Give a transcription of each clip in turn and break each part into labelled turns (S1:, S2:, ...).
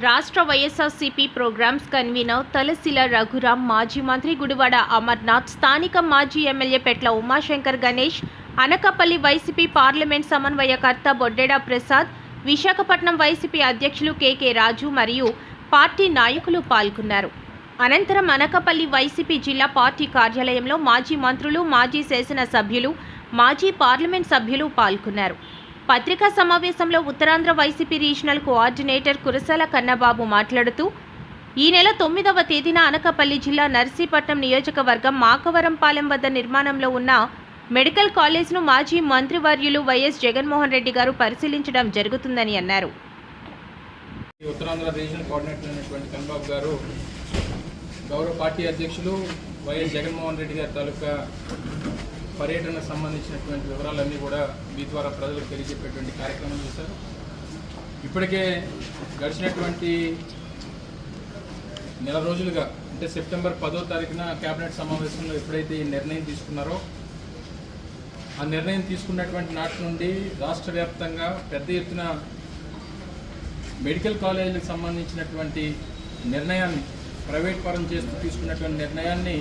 S1: రాష్ట్ర YSRCP programmes convener Talasila Raghuram మాజీ మంత్రి గుడివాడ అమర్నాథ్ స్థానిక మాజీ ఎమ్మెల్యే పెట్ల ఉమాశంకర్ గణేష్ అనకాపల్లి వైసీపీ పార్లమెంట్ సమన్వయకర్త బొడ్డెడ ప్రసాద్ విశాఖపట్నం వైసీపీ అధ్యక్షులు కెకే రాజు మరియు పార్టీ నాయకులు పాల్గొన్నారు. అనంతరం అనకాపల్లి వైసీపీ జిల్లా పార్టీ కార్యాలయంలో మాజీ మంత్రులు మాజీ శాసనసభ్యులు మాజీ పార్లమెంట్ సభ్యులు పాల్గొన్నారు. పత్రికా సమావేశంలో Uttarandhra YCP regional coordinator Kurasala Kannababu మాట్లాడుతూ ఈ నెల తొమ్మిదవ తేదీన అనకాపల్లి జిల్లా నర్సీపట్నం నియోజకవర్గం మాకవరంపాలెం వద్ద నిర్మాణంలో ఉన్న మెడికల్ కాలేజ్ను మాజీ మంత్రివర్యులు వైఎస్ జగన్మోహన్ రెడ్డి గారు పరిశీలించడం జరుగుతుందని అన్నారు.
S2: ఉత్తరాంధ్ర రీజనల్ కోఆర్డినేటర్ అయినటువంటి గారు గౌరవ పార్టీ అధ్యక్షులు వైఎస్ జగన్మోహన్ రెడ్డి గారి తాలూకా పర్యటనకు సంబంధించినటువంటి వివరాలన్నీ కూడా మీ ద్వారా ప్రజలకు తెలియజెప్పేటువంటి కార్యక్రమం చేశారు. ఇప్పటికే గడిచినటువంటి నెల రోజులుగా అంటే సెప్టెంబర్ పదో తారీఖున కేబినెట్ సమావేశంలో ఎప్పుడైతే ఈ నిర్ణయం తీసుకున్నారో ఆ నిర్ణయం తీసుకున్నటువంటి నాటి నుండి రాష్ట్ర వ్యాప్తంగా పెద్ద ఎత్తున మెడికల్ కాలేజీలకు సంబంధించినటువంటి నిర్ణయాన్ని ప్రైవేట్ పరం చేస్తూ తీసుకున్నటువంటి నిర్ణయాన్ని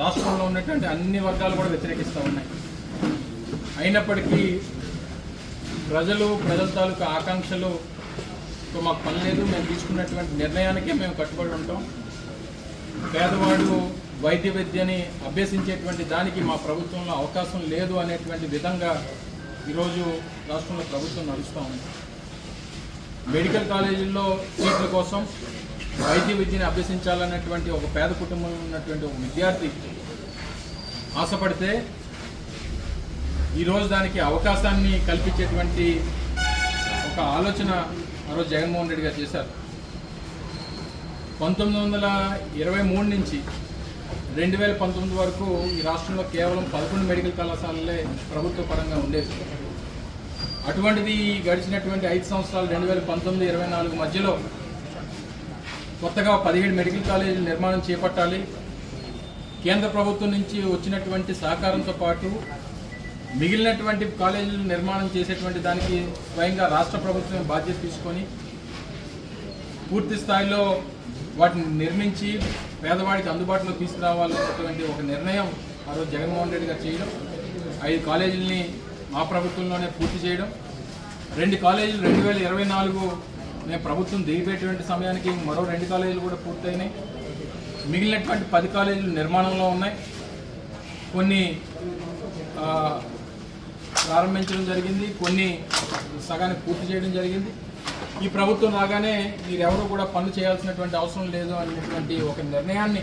S2: రాష్ట్రంలో ఉన్నటువంటి అన్ని వర్గాలు కూడా వ్యతిరేకిస్తూ ఉన్నాయి. అయినప్పటికీ ప్రజలు ప్రజల తాలూకా ఆకాంక్షలు మాకు పని లేదు మేము తీసుకున్నటువంటి నిర్ణయానికే మేము కట్టుబడి ఉంటాం. పేదవాడు వైద్య విద్యని అభ్యసించేటువంటి దానికి మా ప్రభుత్వంలో అవకాశం లేదు అనేటువంటి విధంగా ఈరోజు రాష్ట్రంలో ప్రభుత్వం నడుస్తూ ఉంది. మెడికల్ కాలేజీల్లో సీట్ల కోసం వైద్య విద్యని అభ్యసించాలన్నటువంటి ఒక పేద కుటుంబంలో ఉన్నటువంటి ఒక విద్యార్థి ఆశపడితే ఈరోజు దానికి అవకాశాన్ని కల్పించేటువంటి ఒక ఆలోచన ఆ రోజు జగన్మోహన్ రెడ్డి గారు చేశారు. పంతొమ్మిది వందల ఇరవై మూడు నుంచి రెండు వేల పంతొమ్మిది వరకు ఈ రాష్ట్రంలో కేవలం పదకొండు మెడికల్ కళాశాలలే ప్రభుత్వ పరంగా ఉండేది అటువంటిది గడిచినటువంటి ఐదు సంవత్సరాలు రెండు వేల పంతొమ్మిది ఇరవై నాలుగు మధ్యలో కొత్తగా పదిహేడు మెడికల్ కాలేజీల నిర్మాణం చేపట్టాలి. కేంద్ర ప్రభుత్వం నుంచి వచ్చినటువంటి సహకారంతో పాటు మిగిలినటువంటి కాలేజీలు నిర్మాణం చేసేటువంటి దానికి స్వయంగా రాష్ట్ర ప్రభుత్వం బాధ్యత తీసుకొని పూర్తి స్థాయిలో వాటిని నిర్మించి పేదవాడికి అందుబాటులో తీసుకురావాలనేటువంటి ఒక నిర్ణయం ఆ రోజు జగన్మోహన్ రెడ్డి గారు చేయడం ఐదు కాలేజీలని మా ప్రభుత్వంలోనే పూర్తి చేయడం రెండు కాలేజీలు రెండు వేల ఇరవై నాలుగు మేము ప్రభుత్వం దిగిపోయేటువంటి సమయానికి మరో రెండు కాలేజీలు కూడా పూర్తయినాయి. మిగిలినటువంటి పది కాలేజీలు నిర్మాణంలో ఉన్నాయి. కొన్ని ప్రారంభించడం జరిగింది. కొన్ని సగానికి పూర్తి చేయడం జరిగింది. ఈ ప్రభుత్వం రాగానే మీరెవరూ కూడా పనులు చేయాల్సినటువంటి అవసరం లేదు అనేటువంటి ఒక నిర్ణయాన్ని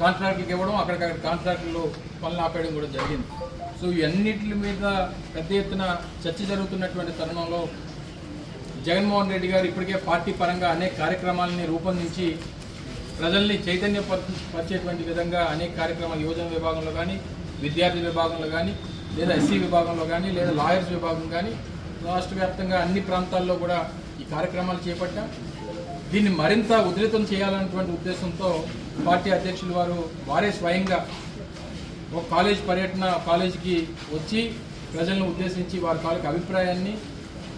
S2: కాంట్రాక్టులకు ఇవ్వడం అక్కడికక్కడ కాంట్రాక్టులు పనులు ఆపేయడం కూడా జరిగింది. సో ఇవన్నిటి మీద పెద్ద ఎత్తున చర్చ జరుగుతున్నటువంటి తరుణంలో జగన్మోహన్ రెడ్డి గారు ఇప్పటికే పార్టీ పరంగా అనేక కార్యక్రమాలని రూపొందించి ప్రజల్ని చైతన్యపరిచేటువంటి విధంగా అనేక కార్యక్రమాలు యువజన విభాగంలో కానీ విద్యార్థి విభాగంలో కానీ లేదా ఎస్సీ విభాగంలో కానీ లేదా లాయర్స్ విభాగం కానీ రాష్ట్ర వ్యాప్తంగా అన్ని ప్రాంతాల్లో కూడా ఈ కార్యక్రమాలు చేపట్టాం. దీన్ని మరింత ఉధృతం చేయాలన్నటువంటి ఉద్దేశంతో పార్టీ అధ్యక్షులు వారు వారే స్వయంగా ఒక కాలేజ్ పర్యటన కాలేజీకి వచ్చి ప్రజలను ఉద్దేశించి వారి తాలూకు అభిప్రాయాన్ని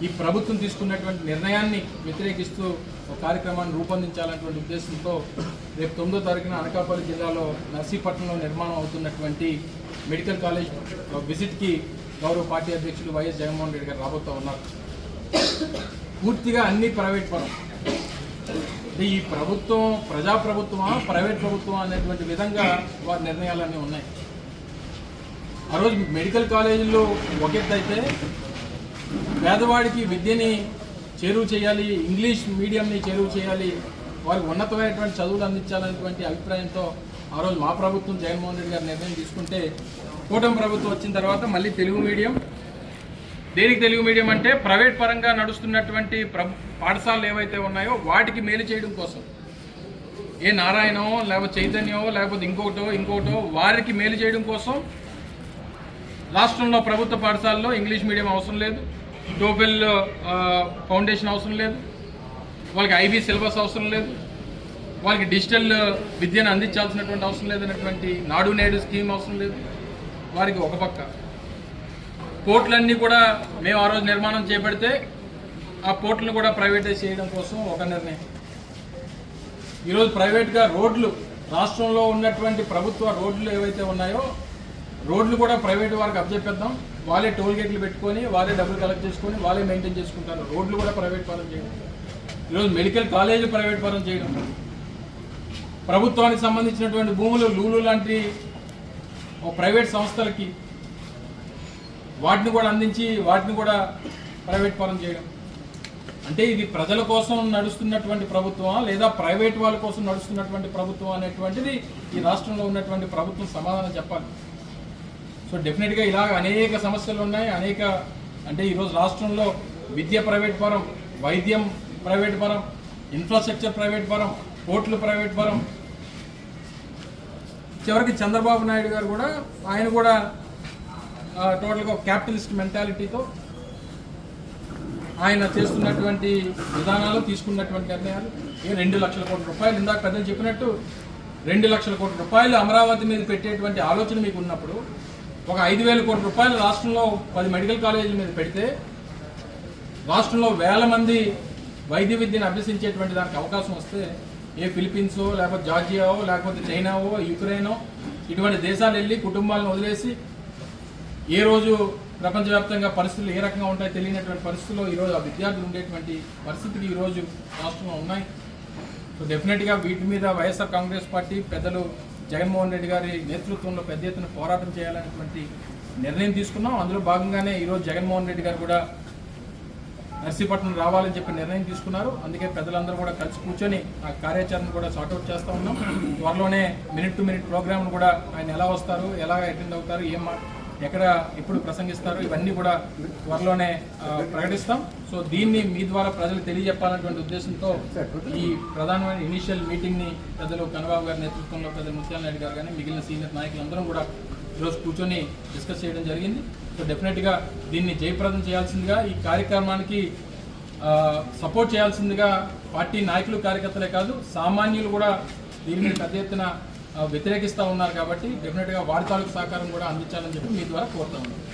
S2: ఈ ప్రభుత్వం తీసుకున్నటువంటి నిర్ణయాన్ని వ్యతిరేకిస్తూ ఒక కార్యక్రమాన్ని రూపొందించాలన్నటువంటి ఉద్దేశంతో రేపు తొమ్మిదో తారీఖున అనకాపల్లి జిల్లాలో నర్సీపట్నంలో నిర్మాణం అవుతున్నటువంటి మెడికల్ కాలేజ్ విజిట్కి గౌరవ పార్టీ అధ్యక్షులు వైఎస్ జగన్మోహన్ రెడ్డి గారు రాబోతూ ఉన్నారు. పూర్తిగా అన్ని ప్రైవేట్ పరం అంటే ఈ ప్రభుత్వం ప్రజాప్రభుత్వమా ప్రైవేట్ ప్రభుత్వమా అనేటువంటి విధంగా వారి నిర్ణయాలన్నీ ఉన్నాయి. ఆ రోజు మెడికల్ కాలేజీలో ఒక ఎత్తు అయితే పేదవాడికి విద్యని చేరువ చేయాలి ఇంగ్లీష్ మీడియంని చేరువ చేయాలి వారికి ఉన్నతమైనటువంటి చదువులు అందించాలనేటువంటి అభిప్రాయంతో ఆ రోజు మా ప్రభుత్వం జగన్మోహన్ రెడ్డి గారు నిర్ణయం తీసుకుంటే కూటమి ప్రభుత్వం వచ్చిన తర్వాత మళ్ళీ తెలుగు మీడియం. దేనికి తెలుగు మీడియం అంటే ప్రైవేట్ పరంగా నడుస్తున్నటువంటి పాఠశాలలు ఏవైతే ఉన్నాయో వాటికి మేలు చేయడం కోసం. ఏ నారాయణో లేకపోతే చైతన్యమో లేకపోతే ఇంకోటో ఇంకోటో వారికి మేలు చేయడం కోసం రాష్ట్రంలో ప్రభుత్వ పాఠశాలలో ఇంగ్లీష్ మీడియం అవసరం లేదు. టోఫెల్ ఫౌండేషన్ అవసరం లేదు. వాళ్ళకి ఐబీ సిలబస్ అవసరం లేదు. వాళ్ళకి డిజిటల్ విద్యను అందించాల్సినటువంటి అవసరం లేదన్నటువంటి నాడు నేడు స్కీమ్ అవసరం లేదు. వారికి ఒక పక్క. కోర్టులన్నీ కూడా మేము ఆ రోజు నిర్మాణం చేపడితే ఆ పోర్టులను కూడా ప్రైవేటైజ్ చేయడం కోసం ఒక నిర్ణయం. ఈరోజు ప్రైవేట్గా రోడ్లు రాష్ట్రంలో ఉన్నటువంటి ప్రభుత్వ రోడ్లు ఏవైతే ఉన్నాయో రోడ్లు కూడా ప్రైవేట్ వారికి అప్పచెప్పేద్దాం. వాళ్ళే టోల్ గేట్లు పెట్టుకొని వాళ్ళే డబ్బులు కలెక్ట్ చేసుకొని వాళ్ళే మెయింటైన్ చేసుకుంటారు. రోడ్లు కూడా ప్రైవేట్ పరం చేయడం. ఈరోజు మెడికల్ కాలేజీలు ప్రైవేట్ పరం చేయడం. ప్రభుత్వానికి సంబంధించినటువంటి భూములు లూలు లాంటి ఒక ప్రైవేట్ సంస్థలకి వాటిని కూడా అందించి వాటిని కూడా ప్రైవేట్ పరం చేయడం. అంటే ఇది ప్రజల కోసం నడుస్తున్నటువంటి ప్రభుత్వం లేదా ప్రైవేట్ వాళ్ళ కోసం నడుస్తున్నటువంటి ప్రభుత్వం అనేటువంటిది ఈ రాష్ట్రంలో ఉన్నటువంటి ప్రభుత్వం సమాధానం చెప్పాలి. సో డెఫినెట్గా ఇలాగ అనేక సమస్యలు ఉన్నాయి. అనేక అంటే ఈరోజు రాష్ట్రంలో విద్య ప్రైవేట్ పరం వైద్యం ప్రైవేట్ పరం ఇన్ఫ్రాస్ట్రక్చర్ ప్రైవేట్ పరం కోర్టులు ప్రైవేట్ పరం. చివరికి చంద్రబాబు నాయుడు గారు కూడా ఆయన కూడా టోటల్గా క్యాపిటలిస్ట్ మెంటాలిటీతో ఆయన చేస్తున్నటువంటి విధానాలు తీసుకున్నటువంటి నిర్ణయాలు. ఏ రెండు లక్షల కోట్ల రూపాయలు ఇందాక పెద్దలు చెప్పినట్టు రెండు లక్షల కోట్ల రూపాయలు అమరావతి మీద పెట్టేటువంటి ఆలోచన మీకు ఉన్నప్పుడు ఒక ఐదు వేల కోట్ల రూపాయలు రాష్ట్రంలో పది మెడికల్ కాలేజీల మీద పెడితే రాష్ట్రంలో వేల మంది వైద్య విద్యను అభ్యసించేటువంటి దానికి అవకాశం వస్తే ఏ ఫిలిపీన్సో లేకపోతే జార్జియావో లేకపోతే చైనావో యుక్రెయినో ఇటువంటి దేశాలు వెళ్ళి కుటుంబాలను వదిలేసి ఏ రోజు ప్రపంచవ్యాప్తంగా పరిస్థితులు ఏ రకంగా ఉంటాయో తెలియనటువంటి పరిస్థితుల్లో ఈరోజు ఆ విద్యార్థులు ఉండేటువంటి పరిస్థితులు ఈరోజు రాష్ట్రంలో ఉన్నాయి. సో డెఫినెట్గా వీటి మీద వైఎస్ఆర్ కాంగ్రెస్ పార్టీ పెద్దలు జగన్మోహన్ రెడ్డి గారి నేతృత్వంలో పెద్ద ఎత్తున పోరాటం చేయాలనేటువంటి నిర్ణయం తీసుకున్నాం. అందులో భాగంగానే ఈరోజు జగన్మోహన్ రెడ్డి గారు కూడా నర్సీపట్నం రావాలని చెప్పి నిర్ణయం తీసుకున్నారు. అందుకే పెద్దలందరూ కూడా కలిసి కూర్చొని ఆ కార్యాచరణ కూడా సార్ట్అవుట్ చేస్తూ ఉన్నాం. త్వరలోనే మినిట్ టు మినిట్ ప్రోగ్రామ్ను కూడా ఆయన ఎలా వస్తారు ఎలా అటెండ్ అవుతారు ఏం ఎక్కడ ఎప్పుడు ప్రసంగిస్తారు ఇవన్నీ కూడా త్వరలోనే ప్రకటిస్తాం. సో దీన్ని మీ ద్వారా ప్రజలు తెలియజెప్పాలన్నటువంటి ఉద్దేశంతో ఈ ప్రధానమైన ఇనిషియల్ మీటింగ్ని పెద్దలు కనబాబు గారి నేతృత్వంలో పెద్దలు ముత్యాల నాయుడు గారు కానీ మిగిలిన సీనియర్ నాయకులందరం కూడా ఈరోజు కూర్చొని డిస్కస్ చేయడం జరిగింది. సో డెఫినెట్గా దీన్ని జయప్రదం చేయాల్సిందిగా ఈ కార్యక్రమానికి సపోర్ట్ చేయాల్సిందిగా పార్టీ నాయకులు కార్యకర్తలే కాదు సామాన్యులు కూడా దీని మీద పెద్ద ఎత్తున వ్యతిరేకిస్తూ ఉన్నారు కాబట్టి డెఫినెట్గా వారి తాలూకు సహకారం కూడా అందించాలని చెప్పి మీ ద్వారా కోరుతా ఉన్నాను